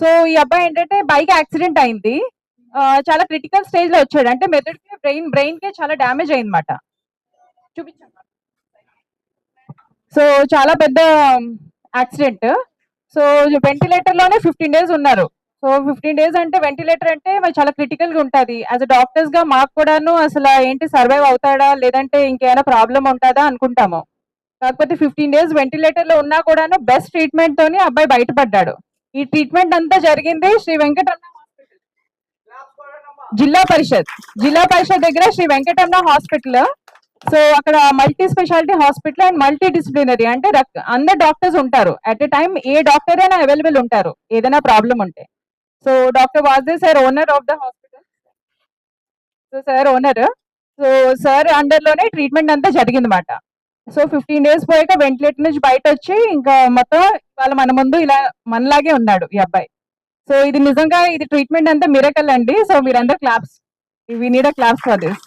So ఈ అబ్బాయి ఏంటంటే బైక్ యాక్సిడెంట్ అయింది. చాలా క్రిటికల్ స్టేజ్లో వచ్చాడు. అంటే మెదడుకి బ్రెయిన్ బ్రెయిన్ కే చాలా డ్యామేజ్ అయిందన్నమాట. చూపించండి సో చాలా పెద్ద యాక్సిడెంట్. సో వెంటిలేటర్లోనే ఫిఫ్టీన్ డేస్ ఉన్నారు. సో ఫిఫ్టీన్ డేస్ అంటే వెంటిలేటర్ అంటే మరి చాలా క్రిటికల్గా ఉంటుంది. యాజ్ అ డాక్టర్స్గా మాకు కూడాను అసలు ఏంటి సర్వైవ్ అవుతాడా? లేదంటే ఇంకేమైనా ప్రాబ్లం ఉంటుందా అనుకుంటాము. కాకపోతే ఫిఫ్టీన్ డేస్ వెంటిలేటర్లో ఉన్నా కూడాను బెస్ట్ ట్రీట్మెంట్ తోని అబ్బాయి బయటపడ్డాడు. ఈ ట్రీట్మెంట్ అంతా జరిగింది శ్రీ వెంకటరమణ హాస్పిటల్. జిల్లా పరిషత్. జిల్లా పరిషత్ దగ్గర శ్రీ వెంకటరమణ హాస్పిటల్. సో అక్కడ multi speciality hospital and multi disciplinary అంటే అందరు డాక్టర్స్ ఉంటారు. అట్ ఎ టైం ఏ డాక్టర్ అయినా అవైలబుల్ ఉంటారు. ఏదైనా ప్రాబ్లం ఉంటే. So doctor Vaje sir owner of the hospital so sir owner so sir అండర్లోనే treatment అంతా జరిగిందన్నమాట. సో ఫిఫ్టీన్ డేస్ పోయాక వెంటిలేటర్ నుంచి బయట వచ్చి ఇంకా మొత్తం వాళ్ళ మన ముందు ఇలా మనలాగే ఉన్నాడు ఈ అబ్బాయి. సో ఇది నిజంగా ఇది ట్రీట్మెంట్ అంతా మిరకల్ అండి. సో మీరందరూ claps we need a claps for this